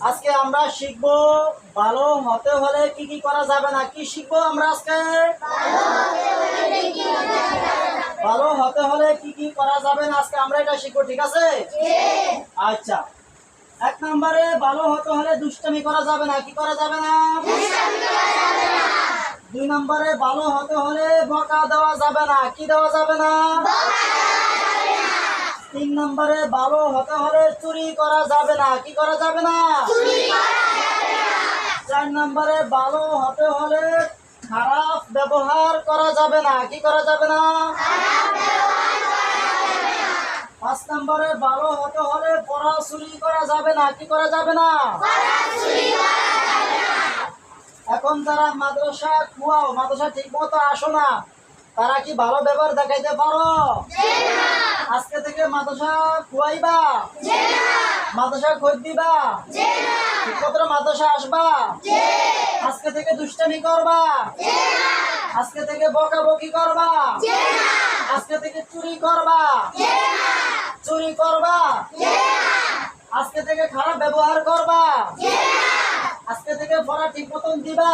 আজকে আমরা শিখব ভালো হতে হলে কি কি করা যাবে না। কি শিখব আমরা আজকে? ভালো হতে হলে কি কি করা যাবে না আজকে আমরা এটা শিখব, ঠিক আছে? আচ্ছা। এক নম্বরে, ভালো হতে হলে দুষ্টামি করা যাবে না। কি করা যাবে না? দুই নম্বরে, ভালো হতে হলে বকা দেওয়া যাবে না। কি দেওয়া যাবে না? তিন নম্বরে ভালো হতে হলে চুরি করা যাবে না। কি করা যাবে না? চার নম্বরে ভালো হতে হলে খারাপ ব্যবহার করা যাবে না। কি করা যাবে না? পাঁচ নম্বরে ভালো হতে হলে পড়া চুরি করা যাবে না। কি করা যাবে না? এখন যারা মাদ্রাসা খুয়াও মাদ্রাসা ঠিক মতো আসো না তারা কি ভালো ব্যবহার দেখাইতে পারো? আজকে থেকে মাদ্রাসা খুয়াইবা। মাদ্রাসা খোঁজ দিবা। ঠিকমতো মাদ্রাসা আসবা? আজকে থেকে দুষ্টামি করবা। আজকে থেকে বকাবকি করবা। আজকে থেকে চুরি করবা। চুরি করবা। আজকে থেকে খারাপ ব্যবহার করবা। আজকে থেকে পড়া ঠিক মতন দিবা।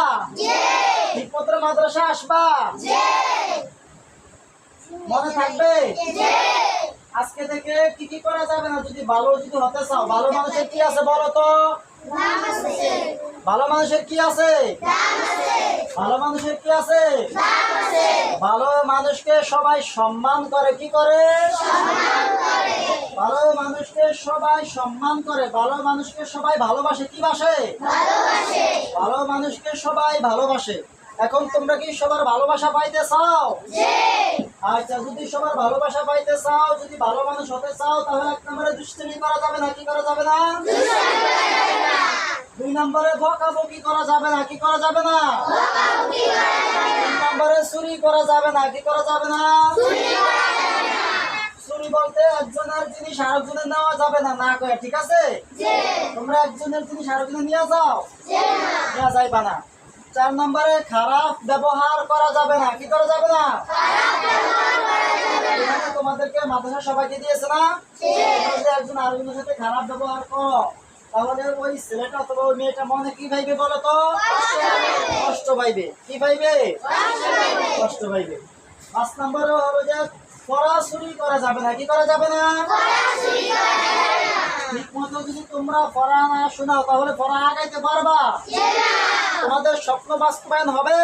ঠিক মতো মাদ্রাসা আসবা। মনে থাকবে? আজকে থেকে কি কি করা যাবে না? যদি ভালো যদি হতে চাও ভালো মানুষের কি আছে বলো তো? ভালো মানুষের কি আছে? ভালো মানুষের কি আছে? ভালো মানুষকে সবাই সম্মান করে কি করে? ভালো মানুষকে সবাই সম্মান করে ভালো মানুষকে সবাই ভালোবাসে কি বাসে? ভালো মানুষকে সবাই ভালোবাসে। এখন তোমরা কি সবার ভালোবাসা পাইতে চাও? আচ্ছা যদি সবার ভালোবাসা পাইতে চাও, যদি ভালো মানুষ হতে চাও, তাহলে এক নম্বরে দুষ্টামি করা যাবে না, কি করা যাবে না? দুই নম্বরে বকাবকি করা যাবে না, কি করা যাবে না? তিন নম্বরে চুরি করা যাবে না, কি করা যাবে না? চুরি বলতে একজনের জিনিস আরেকজনের নেওয়া যাবে না না করে ঠিক আছে? তোমরা একজনের জিনিস আরেকজনের নিয়ে যাও? নেওয়া যাইবা না। চার নম্বরে খারাপ ব্যবহার করা যাবে না, কি করা যাবে না? তোমাদেরকে মাদ্রাসা সবাইকে দিয়েছে না? একজন আরেকজনের সাথে খারাপ ব্যবহার করো। তাহলে ওই ছেলেটা অথবা ওই মেয়েটা মনে কি ভাইবে বলো তো? কষ্ট পাইবে। কি পাইবে? কষ্ট পাইবে। পাঁচ নম্বর হলো যে পড়াশুনি করা যাবে না। কি করা যাবে না? ঠিক মতো যদি তোমরা পড়া না শোনাও, তাহলে পড়া আগাইতে পারবা। তোমাদের স্বপ্ন বাস্তবায়ন হবে।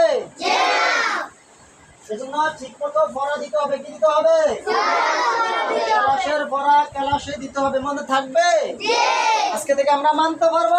সেজন্য ঠিক মতো পড়া দিতে হবে কি দিতে হবে? ক্লাসের পড়া ক্লাসে দিতে হবে মনে থাকবে? আজকে থেকে আমরা মানতে পারব?